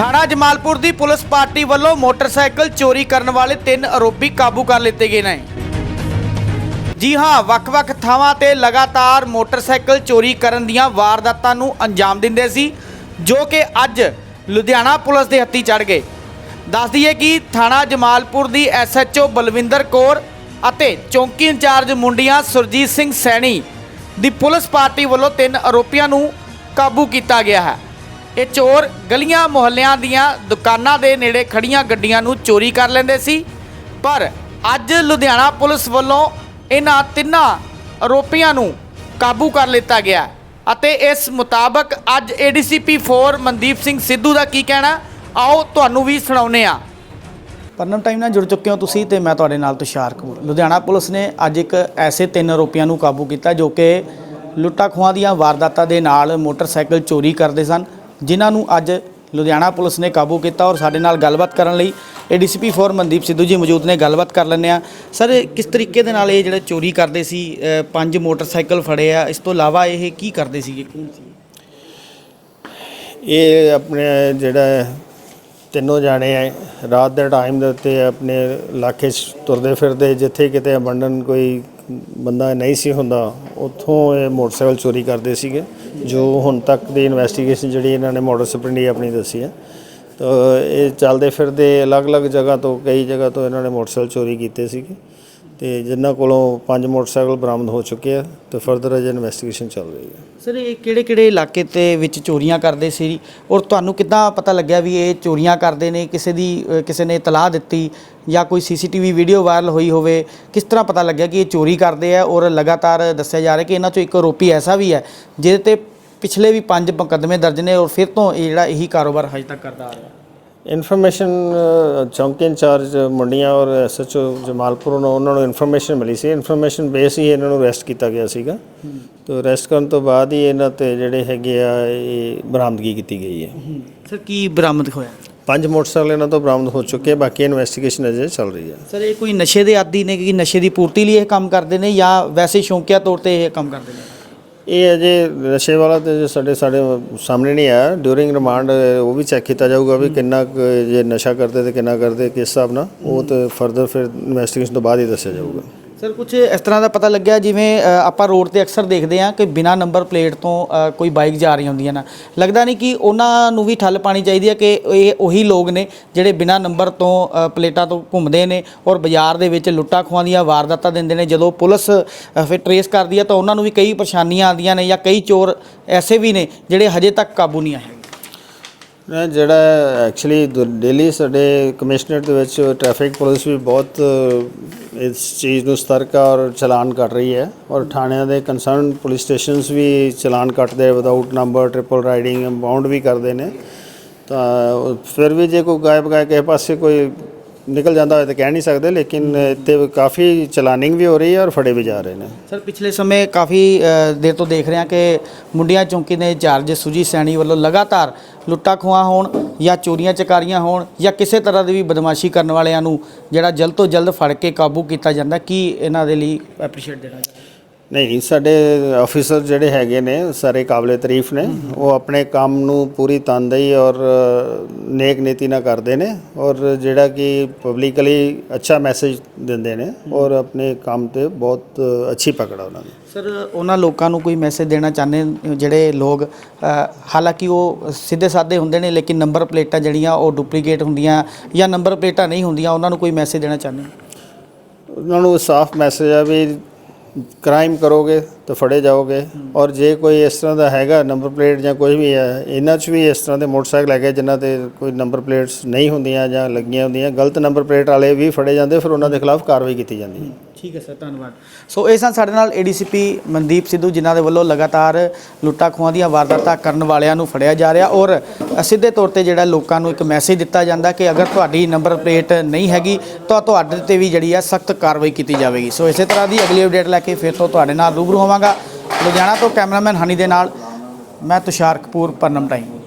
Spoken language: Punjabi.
ਥਾਣਾ ਜਮਾਲਪੁਰ ਦੀ ਪੁਲਿਸ ਪਾਰਟੀ ਵੱਲੋਂ ਮੋਟਰਸਾਈਕਲ ਚੋਰੀ ਕਰਨ ਵਾਲੇ ਤਿੰਨ ਆਰੋਪੀ ਕਾਬੂ ਕਰ ਲਿੱਤੇ ਗਏ ਨੇ। ਜੀ ਹਾਂ, ਵੱਖ-ਵੱਖ ਥਾਵਾਂ ਤੇ ਲਗਾਤਾਰ ਮੋਟਰਸਾਈਕਲ ਚੋਰੀ ਕਰਨ ਦੀਆਂ ਵਾਰਦਾਤਾਂ ਨੂੰ ਅੰਜਾਮ ਦਿੰਦੇ ਸੀ, ਜੋ ਕਿ ਅੱਜ ਲੁਧਿਆਣਾ ਪੁਲਿਸ ਦੇ ਹੱਥੀ ਚੜ ਗਏ। ਦੱਸ ਦਈਏ ਕਿ ਥਾਣਾ ਜਮਾਲਪੁਰ ਦੀ ਐਸਐਚਓ ਬਲਵਿੰਦਰ ਕੌਰ ਅਤੇ ਚੌਂਕੀ ਇੰਚਾਰਜ ਮੁੰਡੀਆਂ ਸੁਰਜੀਤ ਸਿੰਘ ਸੈਣੀ ਦੀ ਪੁਲਿਸ ਪਾਰਟੀ ਵੱਲੋਂ ਤਿੰਨ ਆਰੋਪੀਆਂ ਨੂੰ ਕਾਬੂ ਕੀਤਾ ਗਿਆ ਹੈ। ਇਹ ਚੋਰ ਗਲੀਆਂ ਮੁਹੱਲਿਆਂ ਦੀਆਂ ਦੁਕਾਨਾਂ ਦੇ ਨੇੜੇ ਖੜੀਆਂ ਗੱਡੀਆਂ ਨੂੰ ਚੋਰੀ ਕਰ ਲੈਂਦੇ ਸੀ। ਪਰ ਅੱਜ ਲੁਧਿਆਣਾ ਪੁਲਿਸ ਵੱਲੋਂ ਇਹਨਾਂ ਤਿੰਨਾਂ ਆਰੋਪੀਆਂ ਨੂੰ ਕਾਬੂ ਕਰ ਲਿੱਤਾ ਗਿਆ ਅਤੇ ਇਸ ਮੁਤਾਬਕ ਅੱਜ ਏਡੀਸੀਪੀ 4 ਮਨਦੀਪ ਸਿੰਘ ਸਿੱਧੂ ਦਾ ਕੀ ਕਹਿਣਾ? ਆਓ ਤੁਹਾਨੂੰ ਵੀ ਸੁਣਾਉਂਦੇ ਆ ਪਰਨਮ ਟਾਈਮ ਨਾਲ ਜੁੜ ਚੁੱਕੇ ਹੋ ਤੁਸੀਂ ਤੇ ਮੈਂ ਤੁਹਾਡੇ ਨਾਲ ਤੁਸ਼ਾਰ ਕਪੂਰ। ਲੁਧਿਆਣਾ ਪੁਲਿਸ ਨੇ ਅੱਜ ਇੱਕ ਐਸੇ ਤਿੰਨ ਆਰੋਪੀਆਂ ਨੂੰ ਕਾਬੂ ਕੀਤਾ ਜੋ ਕਿ ਲੁੱਟਾਂ ਖੋਹਾਂ ਦੀਆਂ ਵਾਰਦਾਤਾਂ ਦੇ ਨਾਲ ਮੋਟਰਸਾਈਕਲ ਚੋਰੀ ਕਰਦੇ ਸਨ। ਜਿਨ੍ਹਾਂ ਨੂੰ ਅੱਜ ਲੁਧਿਆਣਾ ਪੁਲਿਸ ਨੇ ਕਾਬੂ ਕੀਤਾ ਔਰ ਸਾਡੇ ਨਾਲ ਗੱਲਬਾਤ ਕਰਨ ਲਈ ਏਡੀਸੀਪੀ 4 ਮਨਦੀਪ ਸਿੱਧੂ ਜੀ ਮੌਜੂਦ ਨੇ, ਗੱਲਬਾਤ ਕਰ ਲੈਂਦੇ ਆ ਸਰ ਕਿਸ ਤਰੀਕੇ ਦੇ ਨਾਲ ਇਹ ਜਿਹੜੇ ਚੋਰੀ ਕਰਦੇ ਸੀ ਪੰਜ ਮੋਟਰਸਾਈਕਲ ਫੜੇ ਆ, ਇਸ ਤੋਂ ਇਲਾਵਾ ਇਹ ਕੀ ਕਰਦੇ ਸੀਗੇ? ਕੌਣ ਸੀ? ਇਹ ਆਪਣੇ ਜਿਹੜਾ ਤਿੰਨੋਂ ਜਾਣੇ ਆ, ਰਾਤ ਦੇ ਟਾਈਮ ਦੇ ਉੱਤੇ ਆਪਣੇ ਇਲਾਕੇ 'ਚ ਤੁਰਦੇ ਫਿਰਦੇ, ਜਿੱਥੇ ਕਿਤੇ ਅਬੰਡਨ ਕੋਈ ਬੰਦਾ ਨਹੀਂ ਸੀ ਹੁੰਦਾ, ਉੱਥੋਂ ਇਹ ਮੋਟਰਸਾਈਕਲ ਚੋਰੀ ਕਰਦੇ ਸੀਗੇ। ਜੋ ਹੁਣ ਤੱਕ ਦੀ ਇਨਵੈਸਟੀਗੇਸ਼ਨ ਜਿਹੜੀ ਇਹਨਾਂ ਨੇ ਮੋਟਰ ਸੁਪਰਡੀ ਆਪਣੀ ਦੱਸੀ ਹੈ, ਤਾਂ ਇਹ ਚੱਲਦੇ ਫਿਰਦੇ ਅਲੱਗ-ਅਲੱਗ ਜਗ੍ਹਾ ਤੋਂ, ਕਈ ਜਗ੍ਹਾ ਤੋਂ ਇਹਨਾਂ ਨੇ ਮੋਟਰਸਾਈਕਲ ਚੋਰੀ ਕੀਤੇ ਸੀਗੇ ਤੇ ਜਿਨ੍ਹਾਂ ਕੋਲੋਂ ਪੰਜ ਮੋਟਰਸਾਈਕਲ ਬਰਾਮਦ ਹੋ ਚੁੱਕੇ ਆ ਤੇ ਫਰਦਰ ਅਜੇ ਇਨਵੈਸਟੀਗੇਸ਼ਨ ਚੱਲ ਰਹੀ ਹੈ। ਸਰ, ਇਹ ਕਿਹੜੇ ਕਿਹੜੇ ਇਲਾਕੇ ਤੇ ਵਿੱਚ ਚੋਰੀਆਂ ਕਰਦੇ ਸੀ? ਔਰ ਤੁਹਾਨੂੰ ਕਿੱਦਾਂ ਪਤਾ ਲੱਗਿਆ ਵੀ ਇਹ ਚੋਰੀਆਂ ਕਰਦੇ ਨੇ? ਕਿਸੇ ਦੀ ਕਿਸੇ ਨੇ ਇਤਲਾਹ ਦਿੱਤੀ ਜਾਂ ਕੋਈ ਸੀਸੀਟੀਵੀ ਵੀਡੀਓ ਵਾਇਰਲ ਹੋਈ ਹੋਵੇ? ਕਿਸ ਤਰ੍ਹਾਂ ਪਤਾ ਲੱਗਿਆ ਕਿ ਇਹ ਚੋਰੀ ਕਰਦੇ ਆ? ਔਰ ਲਗਾਤਾਰ ਦੱਸਿਆ ਜਾ ਰਿਹਾ ਕਿ ਇਹਨਾਂ ਚੋਂ ਇੱਕ ਆਰੋਪੀ ਐਸਾ ਵੀ ਹੈ, ਜਿਹਦੇ ਤੇ ਪਿਛਲੇ ਵੀ ਪੰਜ ਮੁਕੱਦਮੇ ਦਰਜ ਨੇ ਔਰ ਫਿਰ ਤੋਂ ਇਹ ਜਿਹੜਾ ਇਹੀ ਕਾਰੋਬਾਰ ਹਜੇ ਤੱਕ ਕਰਦਾ ਆ ਰਿਹਾ। ਇਨਫੋਰਮੇਸ਼ਨ ਚੌਂਕੀ ਇੰਚਾਰਜ ਮੰਡੀਆਂ ਔਰ ਐਸਐਚਓ ਜਮਾਲਪੁਰ ਨੂੰ ਉਹਨਾਂ ਨੂੰ ਇਨਫੋਰਮੇਸ਼ਨ ਮਿਲੀ ਸੀ। ਇਨਫੋਰਮੇਸ਼ਨ ਬੇਸ ਹੀ ਇਹਨਾਂ ਨੂੰ ਅਰੈਸਟ ਕੀਤਾ ਗਿਆ ਸੀਗਾ। ਤੇ ਅਰੈਸਟ ਕਰਨ ਤੋਂ ਬਾਅਦ ਹੀ ਇਹਨਾਂ ਤੇ ਜਿਹੜੇ ਹੈਗੇ ਆ ਇਹ ਬਰਾਮਦਗੀ ਕੀਤੀ ਗਈ ਹੈ। ਸਰ ਕੀ ਬਰਾਮਦ ਹੋਇਆ? ਪੰਜ ਮੋਟਰਸਾਈਕਲ ਇਹਨਾਂ ਤੋਂ ਬਰਾਮਦ ਹੋ ਚੁੱਕੇ ਬਾਕੀ ਇਨਵੈਸਟੀਗੇਸ਼ਨ ਅਜੇ ਚੱਲ ਰਹੀ ਹੈ। ਸਰ ਇਹ ਕੋਈ ਨਸ਼ੇ ਦੇ ਆਦੀ ਨੇ ਕਿ ਨਸ਼ੇ ਦੀ ਪੂਰਤੀ ਲਈ ਇਹ ਕੰਮ ਕਰਦੇ ਨੇ ਜਾਂ ਵੈਸੇ ਸ਼ੌਂਕੀਆ ਤੌਰ ਤੇ ਇਹ ਕੰਮ ਕਰਦੇ ਨੇ? ਇਹ ਅਜੇ ਨਸ਼ੇ ਵਾਲਾ ਤੇ ਜੇ ਸਾਡੇ ਸਾਡੇ ਸਾਹਮਣੇ ਨਹੀਂ ਆਇਆ ਡਿਊਰਿੰਗ ਰਿਮਾਂਡ ਉਹ ਵੀ ਚੈੱਕ ਕੀਤਾ ਜਾਊਗਾ ਵੀ ਕਿੰਨਾ ਕੁ ਜੇ ਨਸ਼ਾ ਕਰਦੇ ਤੇ ਕਿੰਨਾ ਕਰਦੇ, ਕਿਸ ਹਿਸਾਬ ਨਾਲ, ਉਹ ਤੇ ਫਰਦਰ ਫਿਰ ਇਨਵੈਸਟੀਗੇਸ਼ਨ ਤੋਂ ਬਾਅਦ ਹੀ ਦੱਸਿਆ ਜਾਊਗਾ। ਸਰ ਕੁਝ ਇਸ ਤਰ੍ਹਾਂ ਦਾ ਪਤਾ ਲੱਗਿਆ ਜਿਵੇਂ ਆਪਾਂ ਰੋਡ ਤੇ ਅਕਸਰ ਦੇਖਦੇ ਹਾਂ ਕਿ ਬਿਨਾ ਨੰਬਰ ਪਲੇਟ ਤੋਂ ਕੋਈ ਬਾਈਕ ਜਾ ਰਹੀ ਹੁੰਦੀਆਂ ਨਾ। ਲੱਗਦਾ ਨਹੀਂ ਕਿ ਉਹਨਾਂ ਨੂੰ ਵੀ ਠੱਲ ਪਾਣੀ ਚਾਹੀਦੀ ਹੈ ਕਿ ਇਹ ਉਹੀ ਲੋਕ ਨੇ ਜਿਹੜੇ ਬਿਨਾ ਨੰਬਰ ਤੋਂ ਪਲੇਟਾਂ ਤੋਂ ਘੁੰਮਦੇ ਨੇ ਔਰ ਬਾਜ਼ਾਰ ਦੇ ਵਿੱਚ ਲੁੱਟਾਂ ਖੋਹਾਂ ਦੀਆਂ ਵਾਰਦਾਤਾਂ ਦਿੰਦੇ ਨੇ। ਜਦੋਂ ਪੁਲਿਸ ਫਿਰ ਟਰੇਸ ਕਰਦੀ ਹੈ ਤਾਂ ਉਹਨਾਂ ਨੂੰ ਵੀ ਕਈ ਪਰੇਸ਼ਾਨੀਆਂ ਆਉਂਦੀਆਂ ਨੇ ਜਾਂ ਕਈ ਚੋਰ ਐਸੇ ਵੀ ਨੇ ਜਿਹੜੇ ਹਜੇ ਤੱਕ ਕਾਬੂ ਨਹੀਂ ਆਏ ਨਾ ਜਿਹੜਾ ਐਕਚੁਅਲੀ ਡੇਲੀ ਸਾਡੇ ਕਮਿਸ਼ਨਰ ਦੇ ਵਿੱਚ ਟ੍ਰੈਫਿਕ ਪੁਲਿਸ ਵੀ ਬਹੁਤ ਇਸ ਚੀਜ਼ ਨੂੰ ਸਤਰਕ ਔਰ ਚਲਾਨ ਕੱਟ ਰਹੀ ਹੈ ਔਰ ਥਾਣਿਆਂ ਦੇ ਕੰਸਰਨ ਪੁਲਿਸ ਸਟੇਸ਼ਨਸ ਵੀ ਚਲਾਨ ਕੱਟਦੇ without number triple riding bound ਵੀ ਕਰਦੇ ਨੇ। ਤਾਂ ਫਿਰ ਵੀ ਜੇ ਕੋਈ ਗਾਇਬ ਗਾਇ ਕਿਸੇ ਪਾਸੇ ਕੋਈ ਨਿਕਲ ਜਾਂਦਾ ਹੋਏ ਤਾਂ ਕਹਿ ਨਹੀਂ ਸਕਦੇ ਲੇਕਿਨ ਇੱਥੇ ਕਾਫੀ ਚਲਾਨਿੰਗ ਵੀ ਹੋ ਰਹੀ ਹੈ ਔਰ ਫੜੇ ਵੀ ਜਾ ਰਹੇ ਨੇ। ਸਰ ਪਿਛਲੇ ਸਮੇਂ ਕਾਫੀ ਅ, ਦੇਰ ਤੋਂ ਦੇਖ ਰਹੇ ਹਾਂ ਕਿ ਮੁੰਡਿਆਂ ਚੌਂਕੀ ਦੇ ਚਾਰਜ ਸੁਜੀ ਸੈਣੀ ਵੱਲੋਂ ਲਗਾਤਾਰ ਲੁੱਟਾਂ ਖੋਹਾਂ ਹੋਣ ਜਾਂ ਚੋਰੀਆਂ ਚਕਾਰੀਆਂ ਹੋਣ ਜਾਂ ਕਿਸੇ ਤਰ੍ਹਾਂ ਦੀ ਵੀ ਬਦਮਾਸ਼ੀ ਕਰਨ ਵਾਲਿਆਂ ਨੂੰ ਜਿਹੜਾ ਜਲਦ ਤੋਂ ਜਲਦ ਫੜ ਕੇ ਕਾਬੂ ਕੀਤਾ ਜਾਂਦਾ ਕੀ ਇਹਨਾਂ ਦੇ ਲਈ ਐਪਰੀਸ਼ੀਏਟ ਦੇਣਾ ਚਾਹੁੰਦਾ? ਨਹੀਂ ਸਾਡੇ ਆਫੀਸਰ ਜਿਹੜੇ ਹੈਗੇ ਨੇ ਸਾਰੇ ਕਾਬਲੇ ਤਾਰੀਫ ਨੇ। ਉਹ ਆਪਣੇ ਕੰਮ ਨੂੰ ਪੂਰੀ ਤਨਦੇਹੀ ਔਰ ਨੇਕ ਨੀਤੀ ਨਾਲ ਕਰਦੇ ਨੇ ਔਰ ਜਿਹੜਾ ਕਿ ਪਬਲਿਕਲੀ ਅੱਛਾ ਮੈਸੇਜ ਦਿੰਦੇ ਨੇ ਔਰ ਆਪਣੇ ਕੰਮ ਤੇ ਬਹੁਤ ਅੱਛੀ ਪਕੜ ਆ ਉਹਨਾਂ ਦੀ। ਸਰ ਉਹਨਾਂ ਲੋਕਾਂ ਨੂੰ ਕੋਈ ਮੈਸੇਜ ਦੇਣਾ ਚਾਹੁੰਦੇ ਜਿਹੜੇ ਲੋਕ ਹਾਲਾਂਕਿ ਉਹ ਸਿੱਧੇ ਸਾਦੇ ਹੁੰਦੇ ਨੇ ਲੇਕਿਨ ਨੰਬਰ ਪਲੇਟਾਂ ਜਿਹੜੀਆਂ ਉਹ ਡੁਪਲੀਕੇਟ ਹੁੰਦੀਆਂ ਜਾਂ ਨੰਬਰ ਪਲੇਟਾਂ ਨਹੀਂ ਹੁੰਦੀਆਂ ਉਹਨਾਂ ਨੂੰ ਕੋਈ ਮੈਸੇਜ ਦੇਣਾ ਚਾਹੁੰਦੇ ਉਹਨਾਂ ਨੂੰ ਸਾਫ਼ ਮੈਸੇਜ ਆ ਵੀ ਕ੍ਰਾਈਮ ਕਰੋਗੇ ਤਾਂ ਫੜੇ ਜਾਓਗੇ। ਔਰ ਜੇ ਕੋਈ ਇਸ ਤਰ੍ਹਾਂ ਦਾ ਹੈਗਾ ਨੰਬਰ ਪਲੇਟ ਜਾਂ ਕੋਈ ਵੀ ਹੈ, ਇਹਨਾਂ 'ਚ ਵੀ ਇਸ ਤਰ੍ਹਾਂ ਦੇ ਮੋਟਰਸਾਈਕਲ ਹੈਗੇ ਜਿਨ੍ਹਾਂ ਤੇ ਕੋਈ ਨੰਬਰ ਪਲੇਟਸ ਨਹੀਂ ਹੁੰਦੀਆਂ ਜਾਂ ਲੱਗੀਆਂ ਹੁੰਦੀਆਂ, ਗਲਤ ਨੰਬਰ ਪਲੇਟ ਵਾਲੇ ਵੀ ਫੜੇ ਜਾਂਦੇ, ਫਿਰ ਉਹਨਾਂ ਦੇ ਖਿਲਾਫ ਕਾਰਵਾਈ ਕੀਤੀ ਜਾਂਦੀ ਹੈ। ਠੀਕ ਹੈ ਸਰ, ਧੰਨਵਾਦ। ਸੋ ਇਹ ਸਨ ਸਾਡੇ ਨਾਲ ਏਡੀਸੀਪੀ ਮਨਦੀਪ ਸਿੱਧੂ, ਜਿਨ੍ਹਾਂ ਦੇ ਵੱਲੋਂ ਲਗਾਤਾਰ ਲੁੱਟਾਂ ਖੋਹਾਂ ਦੀਆਂ ਵਾਰਦਾਤਾਂ ਕਰਨ ਵਾਲਿਆਂ ਨੂੰ ਫੜਿਆ ਜਾ ਰਿਹਾ ਔਰ ਸਿੱਧੇ ਤੌਰ ਤੇ ਜਿਹੜਾ ਲੋਕਾਂ ਨੂੰ ਇੱਕ ਮੈਸੇਜ ਦਿੱਤਾ ਜਾਂਦਾ ਕਿ ਅਗਰ ਤੁਹਾਡੀ ਨੰਬਰ ਪਲੇਟ ਨਹੀਂ ਹੈਗੀ, ਤਾਂ ਤੁਹਾਡੇ ਤੇ ਵੀ ਜਿਹੜੀ ਆ ਸਖਤ ਕਾਰਵਾਈ ਕੀਤੀ ਜਾਵੇਗੀ। ਸੋ ਇਸੇ ਤਰ੍ਹਾਂ ਦੀ ਅਗਲੀ ਅਪਡੇਟ ਲੈ ਕੇ ਫਿਰ ਤੋਂ ਤੁਹਾਡੇ ਨਾਲ ਰੂਬਰੂ ਹੋਵਾਂਗਾ। ਲੁਧਿਆਣਾ ਤੋਂ ਕੈਮਰਾਮੈਨ ਹਨੀ ਦੇ ਨਾਲ, ਮੈਂ ਤੁਸ਼ਾਰ ਕਪੂਰ, ਪਰਨਮ ਟਾਈਮ।